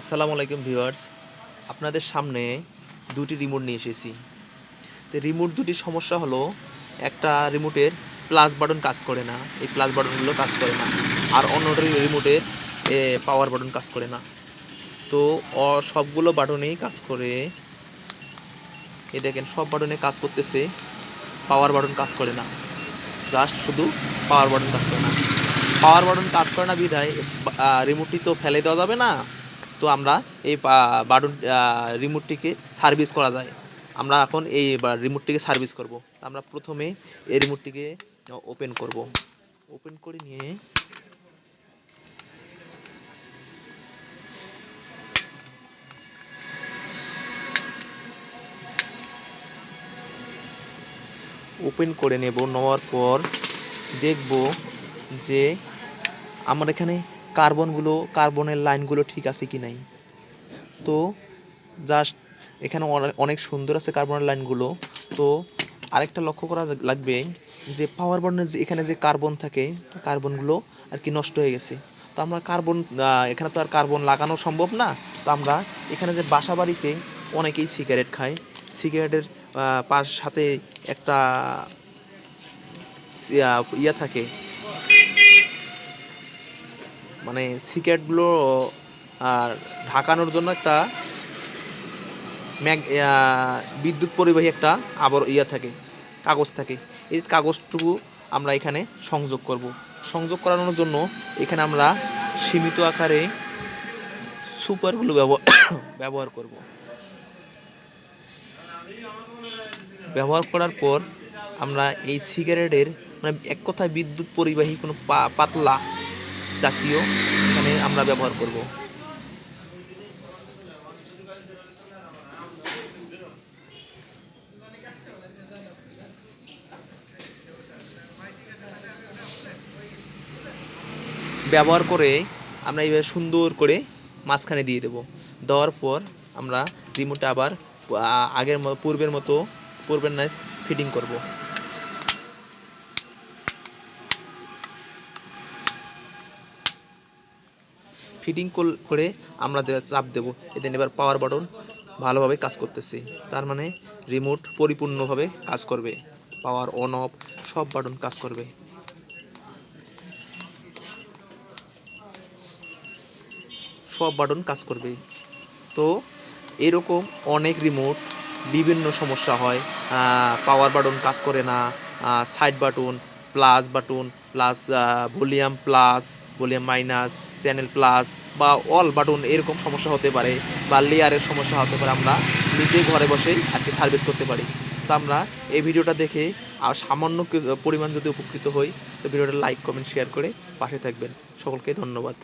আসসালামু আলাইকুম ভিউয়ার্স। আপনাদের সামনে দুটি রিমোট নিয়ে এসেছি। তো রিমোট দুটির সমস্যা হলো, একটা রিমোটের প্লাস বাটন কাজ করে না, এই প্লাস বাটনগুলো কাজ করে না, আর অন্যটা রিমোটের পাওয়ার বাটন কাজ করে না। তো সবগুলো বাটনেই কাজ করে, এ দেখেন, সব বাটনে কাজ করতেছে পাওয়ার বাটন কাজ করে না জাস্ট শুধু পাওয়ার বাটন কাজ করে না। পাওয়ার বাটন কাজ করে না বিধায় রিমোটটি তো ফেলে দেওয়া যাবে না তো আমরা এই বাটন রিমোটটিকে সার্ভিস করা যায়। আমরা এখন এই রিমোটটিকে সার্ভিস করব। আমরা প্রথমে এই রিমোটটিকে ওপেন করব। ওপেন করে নিয়ে ওপেন করে নেব। নেওয়ার পর দেখব যে আমার এখানে কার্বনগুলো, কার্বনের লাইনগুলো ঠিক আছে কি নাই। তো জাস্ট এখানে অনেক সুন্দর আছে কার্বনের লাইনগুলো। তো আরেকটা লক্ষ্য করা লাগবে যে পাওয়ার বাটনের যে এখানে যে কার্বন থাকে কার্বনগুলো আর কি নষ্ট হয়ে গেছে। তো আমরা কার্বন এখানে তো আর কার্বন লাগানো সম্ভব না। তো আমরা এখানে যে বাসা বাড়িতে অনেকেই সিগারেট খায়। সিগারেটের পাশ সাথে একটা ইয়া থাকে। মানে সিগারেটগুলো, আর ঢাকানোর জন্য একটা ম্যাগ বিদ্যুৎ পরিবাহী একটা আবর ইয়া থাকে, কাগজ থাকে। এই কাগজটুকু আমরা এখানে সংযোগ করব। সংযোগ করানোর জন্য এখানে আমরা সীমিত আকারে সুপারগুলো ব্যবহার করব। ব্যবহার করার পর আমরা এই সিগারেটের মানে এক কথায় বিদ্যুৎ পরিবাহী কোনো পাতলা জাতীয়, এখানে আমরা ব্যবহার করব। ব্যবহার করে আমরা এইভাবে সুন্দর করে মাঝখানে দিয়ে দেব। দেওয়ার পর আমরা রিমোটে আবার আগের পূর্বের মতো, পূর্বের নয় ফিটিং করব। ফিটিং করে আমরা চাপ দেব। এদিন এবার পাওয়ার বাটন ভালোভাবে কাজ করতেছে। তার মানে রিমোট পরিপূর্ণভাবে কাজ করবে। পাওয়ার অন অফ সব বাটন কাজ করবে। সব বাটন কাজ করবে। তো এরকম অনেক রিমোট বিভিন্ন সমস্যা হয়। পাওয়ার বাটন কাজ করে না। Side button plus button plus volume plus volume minus, channel plus বা অল বাটন এরকম সমস্যা হতে পারে বা লেয়ারের সমস্যা হতে পারে, আমরা নিজে ঘরে বসেই আর কি সার্ভিস করতে পারি। তো আমরা এই ভিডিওটা দেখে আর সামান্য পরিমাণ যদি উপকৃত হই, তো ভিডিওটা লাইক কমেন্ট শেয়ার করে পাশে থাকবেন। সকলকে ধন্যবাদ।